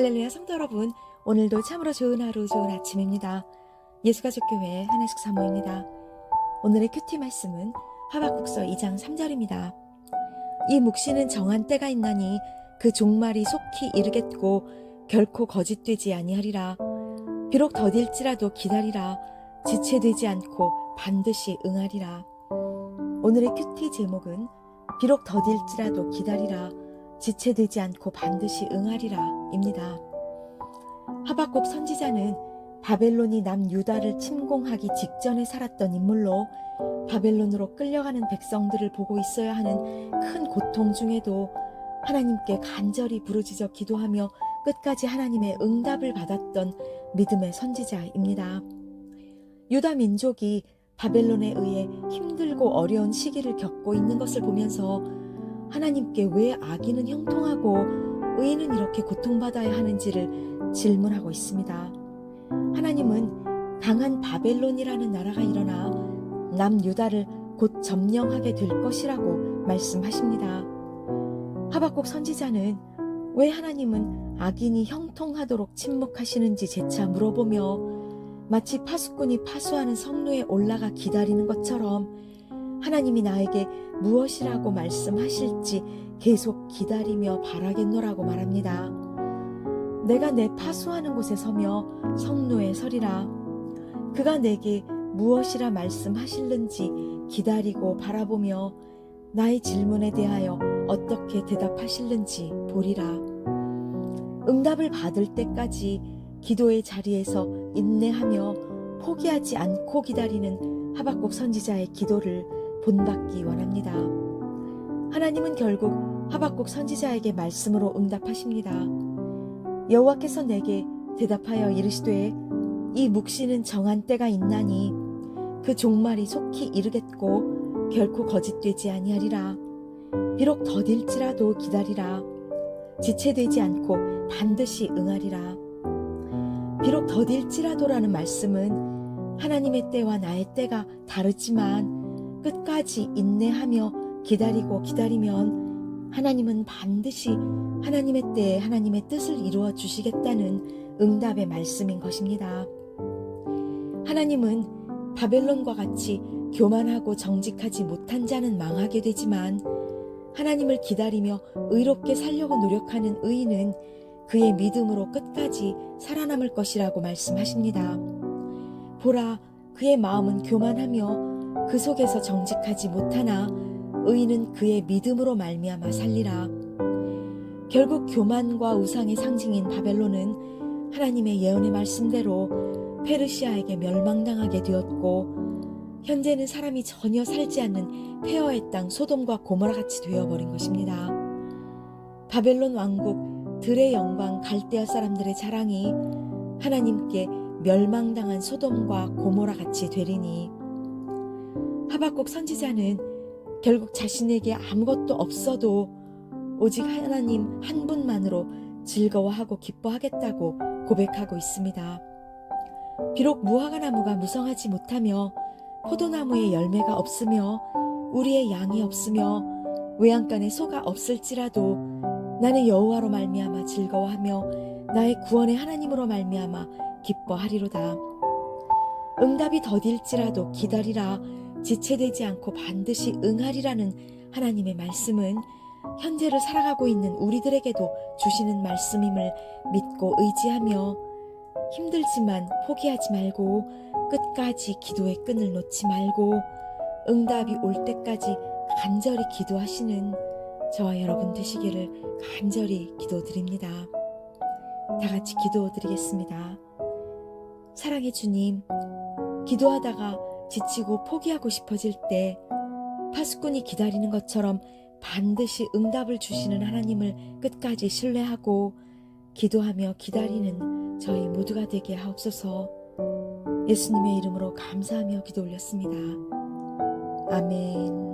할렐루야 성도 여러분, 오늘도 참으로 좋은 하루, 좋은 아침입니다. 예수가족교회 한혜숙 사모입니다. 오늘의 큐티 말씀은 하박국서 2장 3절입니다. 이 묵시는 정한 때가 있나니 그 종말이 속히 이르겠고 결코 거짓되지 아니하리라. 비록 더딜지라도 기다리라. 지체되지 않고 반드시 응하리라. 오늘의 큐티 제목은 비록 더딜지라도 기다리라. 지체되지 않고 반드시 응하리라 입니다. 하박국 선지자는 바벨론이 남유다를 침공하기 직전에 살았던 인물로 바벨론으로 끌려가는 백성들을 보고 있어야 하는 큰 고통 중에도 하나님께 간절히 부르짖어 기도하며 끝까지 하나님의 응답을 받았던 믿음의 선지자입니다. 유다 민족이 바벨론에 의해 힘들고 어려운 시기를 겪고 있는 것을 보면서 하나님께 왜 악인은 형통하고 의인은 이렇게 고통받아야 하는지를 질문하고 있습니다. 하나님은 강한 바벨론이라는 나라가 일어나 남유다를 곧 점령하게 될 것이라고 말씀하십니다. 하박국 선지자는 왜 하나님은 악인이 형통하도록 침묵하시는지 재차 물어보며 마치 파수꾼이 파수하는 성로에 올라가 기다리는 것처럼 하나님이 나에게 무엇이라고 말씀하실지 계속 기다리며 바라겠노라고 말합니다. 내가 내 파수하는 곳에 서며 성로에 서리라. 그가 내게 무엇이라 말씀하실는지 기다리고 바라보며 나의 질문에 대하여 어떻게 대답하실는지 보리라. 응답을 받을 때까지 기도의 자리에서 인내하며 포기하지 않고 기다리는 하박국 선지자의 기도를 본받기 원합니다. 하나님은 결국 하박국 선지자에게 말씀으로 응답하십니다. 여호와께서 내게 대답하여 이르시되 이 묵시는 정한 때가 있나니 그 종말이 속히 이르겠고 결코 거짓되지 아니하리라. 비록 더딜지라도 기다리라. 지체되지 않고 반드시 응하리라. 비록 더딜지라도라는 말씀은 하나님의 때와 나의 때가 다르지만 끝까지 인내하며 기다리고 기다리면 하나님은 반드시 하나님의 때에 하나님의 뜻을 이루어 주시겠다는 응답의 말씀인 것입니다. 하나님은 바벨론과 같이 교만하고 정직하지 못한 자는 망하게 되지만 하나님을 기다리며 의롭게 살려고 노력하는 의인은 그의 믿음으로 끝까지 살아남을 것이라고 말씀하십니다. 보라, 그의 마음은 교만하며 그 속에서 정직하지 못하나 의인은 그의 믿음으로 말미암아 살리라. 결국 교만과 우상의 상징인 바벨론은 하나님의 예언의 말씀대로 페르시아에게 멸망당하게 되었고 현재는 사람이 전혀 살지 않는 폐허의 땅 소돔과 고모라 같이 되어버린 것입니다. 바벨론 왕국 들의 영광 갈대아 사람들의 자랑이 하나님께 멸망당한 소돔과 고모라 같이 되리니 하박국 선지자는 결국 자신에게 아무것도 없어도 오직 하나님 한 분만으로 즐거워하고 기뻐하겠다고 고백하고 있습니다. 비록 무화과 나무가 무성하지 못하며 포도나무에 열매가 없으며 우리의 양이 없으며 외양간에 소가 없을지라도 나는 여호와로 말미암아 즐거워하며 나의 구원의 하나님으로 말미암아 기뻐하리로다. 응답이 더딜지라도 기다리라 지체되지 않고 반드시 응하리라는 하나님의 말씀은 현재를 살아가고 있는 우리들에게도 주시는 말씀임을 믿고 의지하며 힘들지만 포기하지 말고 끝까지 기도의 끈을 놓지 말고 응답이 올 때까지 간절히 기도하시는 저와 여러분 되시기를 간절히 기도드립니다. 다 같이 기도드리겠습니다. 사랑해 주님, 기도하다가 지치고 포기하고 싶어질 때 파수꾼이 기다리는 것처럼 반드시 응답을 주시는 하나님을 끝까지 신뢰하고 기도하며 기다리는 저희 모두가 되게 하옵소서 예수님의 이름으로 감사하며 기도 올렸습니다. 아멘.